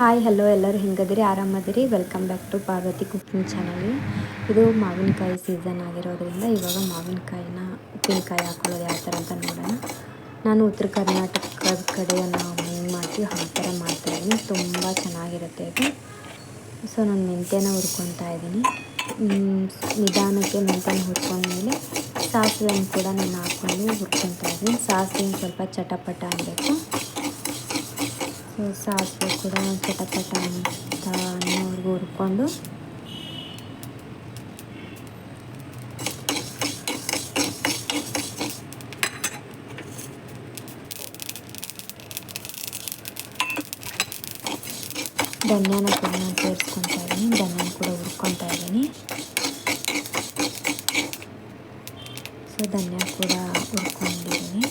Hi hello ಎಲ್ಲರೂ ಹೆಂಗದಿರಿ ಆರಾಮದಿರಿ? Welcome back to Parvathi cooking channel ಇದು ಮಾವಿನಕಾಯಿ ಸೀಸನ್ ಆಗಿರೋದ್ರಿಂದ ಇವಾಗ ಮಾವಿನಕಾಯಿನ ಉಪ್ಪಿನಕಾಯಿ ಹಾಕೊಳ್ಳೋದು ಯಾವ ಥರ ಅಂತ ನೋಡೋಣ. ನಾನು ಉತ್ತರ ಕರ್ನಾಟಕದ ಕಡೆ ನಾವು ಹೆಂಗೆ ಮಾಡ್ತೀವಿ, ಆ ಥರ ಮಾಡ್ತಾಯಿದ್ದೀನಿ ತುಂಬ ಚೆನ್ನಾಗಿರುತ್ತೆ ಇದು. ಸೊ ನಾನು ಮೆಂತ್ಯನ ಹುರ್ಕೊತಾ ಇದ್ದೀನಿ. ನಿಧಾನಕ್ಕೆ ಮೆಂತ್ಯನ ಹುರ್ಕೊಂಡ್ಮೇಲೆ ಸಾಸಿವೆಯನ್ನು ಕೂಡ ನಾನು ಹಾಕ್ಕೊಂಡು ಹುರ್ಕೊತಾ ಇದ್ದೀನಿ. ಸಾಸಿವೆ ಸ್ವಲ್ಪ ಚಟಪಟ ಅನ್ನಬೇಕು ಸಾಸಿವೆ ಕೂಡ ಚಟಪಟ ಅಂತ ಅನ್ನೋರ್ಗು ಹುರ್ಕೊಂಡು ಧನ್ಯಾನ ಕೂಡ ನಾನು ಸೇರಿಸ್ಕೊತಾ ಇದ್ದೀನಿ ಧನ್ಯಾನ ಕೂಡ ಹುರ್ಕೊತಾ ಇದ್ದೀನಿ ಸೊ ಧನ್ಯ ಕೂಡ ಹುರ್ಕೊಂಡಿದ್ದೀನಿ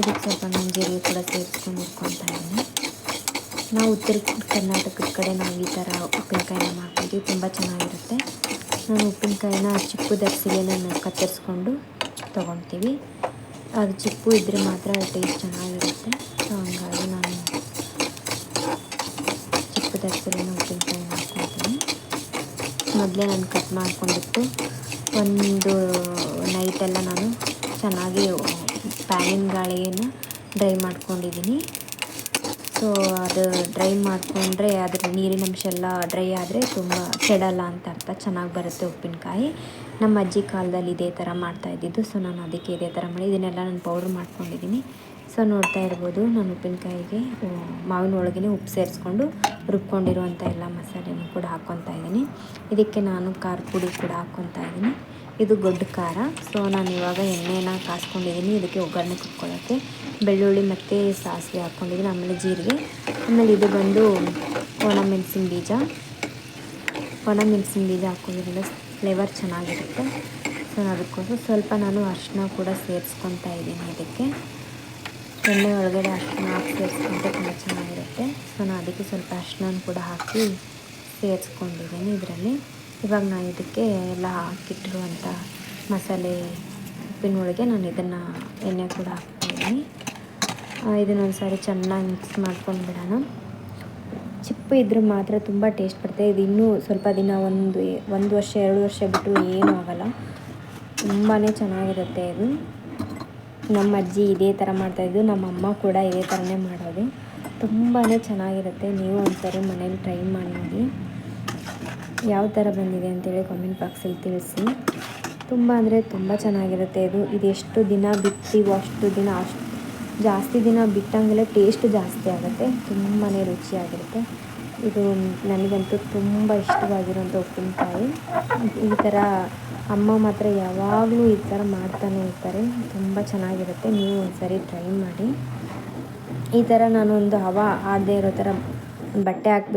ಇದಕ್ಕೆ ಸ್ವಲ್ಪ ನಾನು ಜೀರಿಗೆ ಕೂಡ ಸೇರಿಸ್ಕೊಂಡು ಇಟ್ಕೊತಾ ಇದ್ದೀನಿ. ನಾವು ಉತ್ತರ ಕರ್ನಾಟಕದ ಕಡೆ ನಾವು ಈ ಥರ ಉಪ್ಪಿನಕಾಯಿನ ಮಾಡ್ತೀವಿ ತುಂಬ ಚೆನ್ನಾಗಿರುತ್ತೆ. ನಾನು ಉಪ್ಪಿನಕಾಯಿನ ಚಿಕ್ಕದರ್ಸಿಗೆ ನಾನು ಕತ್ತರಿಸ್ಕೊಂಡು ತೊಗೊಳ್ತೀವಿ. ಅದು ಚಿಪ್ಪು ಇದ್ದರೆ ಮಾತ್ರ ಟೇಸ್ಟ್ ಚೆನ್ನಾಗಿರುತ್ತೆ. ಸೊ ಹಂಗಾಗಿ ನಾನು ಚಿಕ್ಕದರ್ಸಿಲೇನ ಉಪ್ಪಿನಕಾಯಿ ಹಾಕ್ಕೊಳ್ತೀನಿ ಮೊದಲೇ ನಾನು ಕಟ್ ಮಾಡ್ಕೊಂಡ್ಬಿಟ್ಟು ಒಂದು ನೈಟೆಲ್ಲ ನಾನು ಚೆನ್ನಾಗಿ ಪ್ಯಾನಿನ ಗಾಳಿಯನ್ನು ಡ್ರೈ ಮಾಡ್ಕೊಂಡಿದ್ದೀನಿ ಸೊ ಅದು ಡ್ರೈ ಮಾಡಿಕೊಂಡ್ರೆ ಅದರ ನೀರಿನ ಅಂಶ ಎಲ್ಲ ಡ್ರೈ ಆದರೆ ತುಂಬ ಕೆಡಲ್ಲ ಅಂತ ಅರ್ಥ. ಚೆನ್ನಾಗಿ ಬರುತ್ತೆ ಉಪ್ಪಿನಕಾಯಿ. ನಮ್ಮ ಅಜ್ಜಿ ಕಾಲದಲ್ಲಿ ಇದೇ ಥರ ಮಾಡ್ತಾ ಇದ್ದಿದ್ದು. ಸೊ ನಾನು ಅದಕ್ಕೆ ಇದೇ ಥರ ಮಾಡಿ, ಇದನ್ನೆಲ್ಲ ನಾನು ಪೌಡ್ರ್ ಮಾಡ್ಕೊಂಡಿದ್ದೀನಿ ಸೊ ನೋಡ್ತಾ ಇರ್ಬೋದು ನಾನು ಉಪ್ಪಿನಕಾಯಿಗೆ ಮಾವಿನ ಒಳಗೇ ಉಪ್ಪು ಸೇರಿಸ್ಕೊಂಡು ರುಬ್ಕೊಂಡಿರುವಂಥ ಎಲ್ಲ ಮಸಾಲೆನೂ ಕೂಡ ಹಾಕ್ಕೊತಾ ಇದ್ದೀನಿ. ಇದಕ್ಕೆ ನಾನು ಖಾರ ಪುಡಿ ಕೂಡ ಹಾಕ್ಕೊತಾ ಇದ್ದೀನಿ. ಇದು ಗೊಡ್ಡು ಖಾರ. ಸೊ ನಾನು ಇವಾಗ ಎಣ್ಣೆನ ಕಾಸ್ಕೊಂಡಿದ್ದೀನಿ ಇದಕ್ಕೆ ಒಗ್ಗರಣೆ ಕುಟ್ಕೊಳ್ಳೋಕ್ಕೆ ಬೆಳ್ಳುಳ್ಳಿ ಮತ್ತು ಸಾಸಿವೆ ಹಾಕ್ಕೊಂಡಿದ್ದೀನಿ ಆಮೇಲೆ ಜೀರಿಗೆ. ಆಮೇಲೆ ಇದು ಬಂದು ಒಣ ಮೆಣಸಿನ ಬೀಜ. ಒಣ ಮೆಣಸಿನ ಬೀಜ ಹಾಕೋದ್ರಿಂದ ಫ್ಲೇವರ್ ಚೆನ್ನಾಗಿರುತ್ತೆ. ಸೊ ಅದಕ್ಕೋಸ್ಕರ ಸ್ವಲ್ಪ ನಾನು ಅರಿಶಿನ ಕೂಡ ಸೇರಿಸ್ಕೊತಾ ಇದ್ದೀನಿ ಇದಕ್ಕೆ. ಎಣ್ಣೆ ಒಳಗಡೆ ಅರಿಶಿನ ಹಾಕಿ ಸೇರಿಸ್ಕೊಂಡ್ರೆ ತುಂಬ ಚೆನ್ನಾಗಿರುತ್ತೆ. ಸೊ ನಾನು ಅದಕ್ಕೆ ಸ್ವಲ್ಪ ಅರಿಶಿನ ಕೂಡ ಹಾಕಿ ಸೇರಿಸ್ಕೊಂಡಿದ್ದೀನಿ ಇದರಲ್ಲಿ. ಇವಾಗ ನಾನು ಇದಕ್ಕೆ ಎಲ್ಲ ಹಾಕಿಟ್ಟಿರುವಂಥ ಮಸಾಲೆ ಉಪ್ಪಿನೊಳಗೆ ನಾನು ಇದನ್ನು ಎಣ್ಣೆ ಕೂಡ ಹಾಕ್ತಾಯಿದ್ದೀನಿ. ಇದನ್ನೊಂದು ಸಾರಿ ಚೆನ್ನಾಗಿ ಮಿಕ್ಸ್ ಮಾಡ್ಕೊಂಡು ಬಿಡೋಣ. ಚಿಪ್ಪು ಇದ್ರೆ ಮಾತ್ರ ತುಂಬ ಟೇಸ್ಟ್ ಬರುತ್ತೆ. ಇದು ಇನ್ನೂ ಸ್ವಲ್ಪ ದಿನ ಒಂದು ಒಂದು ವರ್ಷ, ಎರಡು ವರ್ಷ ಬಿಟ್ಟು ಏನೂ ಆಗೋಲ್ಲ. ತುಂಬಾ ಚೆನ್ನಾಗಿರುತ್ತೆ ಇದು. ನಮ್ಮ ಅಜ್ಜಿ ಇದೇ ಥರ ಮಾಡ್ತಾಯಿದ್ದು. ನಮ್ಮ ಅಮ್ಮ ಕೂಡ ಇದೇ ಥರನೇ ಮಾಡೋದು. ತುಂಬಾ ಚೆನ್ನಾಗಿರುತ್ತೆ. ನೀವು ಒಂದ್ಸರಿ ಮನೇಲಿ ಟ್ರೈ ಮಾಡಿ ಯಾವ ಥರ ಬಂದಿದೆ ಅಂತೇಳಿ ಕಾಮೆಂಟ್ ಬಾಕ್ಸಲ್ಲಿ ತಿಳಿಸಿ. ತುಂಬ ಅಂದರೆ ತುಂಬ ಚೆನ್ನಾಗಿರುತ್ತೆ ಇದು. ಎಷ್ಟು ದಿನ ಬಿತ್ತೀವೋ ಅಷ್ಟು ದಿನ ಅಷ್ಟು ಜಾಸ್ತಿ ದಿನ ಬಿಟ್ಟಂಗೆಲ್ಲ ಟೇಸ್ಟ್ ಜಾಸ್ತಿ ಆಗುತ್ತೆ. ತುಂಬಾ ರುಚಿಯಾಗಿರುತ್ತೆ. ಇದು ನನಗಂತೂ ತುಂಬ ಇಷ್ಟವಾಗಿರುವಂಥ ಉಪ್ಪಿನಕಾಯಿ. ಈ ಥರ ಅಮ್ಮ ಮಾತ್ರ ಯಾವಾಗಲೂ ಈ ಥರ ಮಾಡ್ತಾನೆ ಇರ್ತಾರೆ. ತುಂಬ ಚೆನ್ನಾಗಿರುತ್ತೆ. ನೀವು ಒಂದ್ಸರಿ ಟ್ರೈ ಮಾಡಿ. ಈ ಥರ ಒಂದು ಹವಾ ಆಡದೇ ಇರೋ ಥರ ಬಟ್ಟೆ ಹಾಕ್ಬಿಟ್ಟು